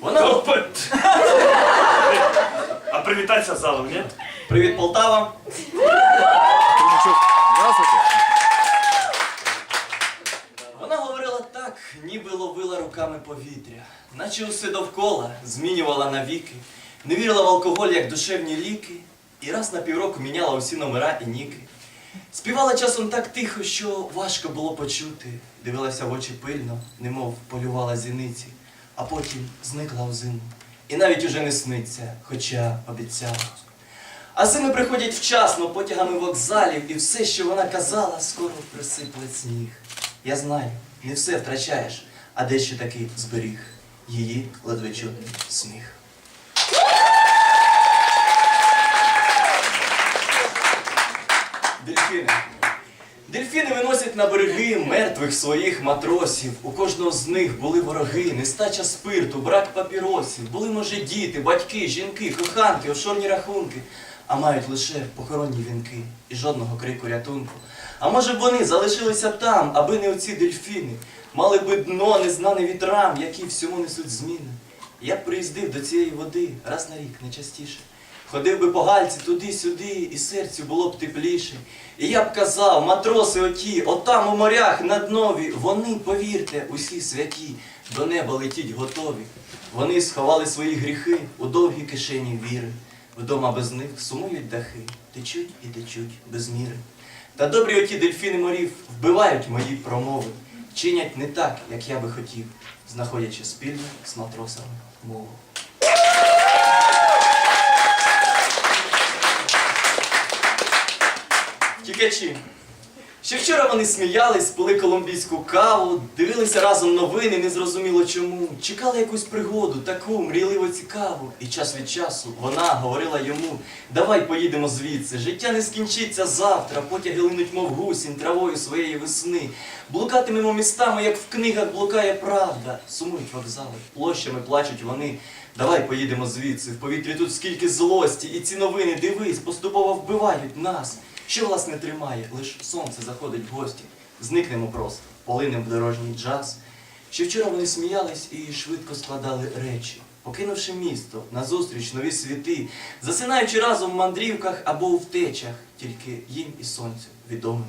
Вона Опит. А привітатися з залом, ні? Привіт, Полтава. Вона говорила так, ніби ловила руками повітря, наче усе довкола змінювала навіки, не вірила в алкоголь як душевні ліки, і раз на півроку міняла усі номера і ніки. Співала часом так тихо, що важко було почути, дивилася в очі пильно, немов полювала зіниці, а потім зникла у зиму. І навіть уже не сниться, хоча обіцяла. А зими приходять вчасно, потягами вокзалів, і все, що вона казала, скоро присипле сніг. Я знаю, не все втрачаєш, а дещо таки зберіг її ледве чутний сміх. Дельфіни. Дельфіни виносять на береги мертвих своїх матросів. У кожного з них були вороги, нестача спирту, брак папіросів. Були, може, діти, батьки, жінки, коханки, офшорні рахунки, а мають лише похоронні вінки і жодного крику рятунку. А може б вони залишилися там, аби не оці дельфіни, мали би дно, незнане вітрам, які всьому несуть зміни. Я б приїздив до цієї води раз на рік, не частіше. Ходив би по гальці туди-сюди, і серцю було б тепліше. І я б казав, матроси оті, отам у морях на днові, вони, повірте, усі святі, до неба летіть готові. Вони сховали свої гріхи у довгі кишені віри. Вдома без них сумують дахи, течуть і течуть без міри. Та добрі оті дельфіни морів вбивають мої промови, чинять не так, як я би хотів, знаходячи спільну з матросами мову. Тікачі. Ще вчора вони сміялись, пили колумбійську каву, дивилися разом новини, незрозуміло чому. Чекали якусь пригоду, таку мрійливо цікаву. І час від часу вона говорила йому: давай поїдемо звідси. Життя не скінчиться завтра, потяги линуть, мов гусінь, травою своєї весни. Блукатимемо містами, як в книгах блукає правда. Сумують вокзали, площами плачуть вони. Давай поїдемо звідси. В повітрі тут скільки злості, і ці новини, дивись, поступово вбивають нас. Що власне тримає, лиш сонце заходить в гості. Зникнемо просто, полинем в дорожній джаз. Ще вчора вони сміялись і швидко складали речі, покинувши місто, назустріч нові світи, засинаючи разом в мандрівках або у втечах, тільки їм і сонцю відомим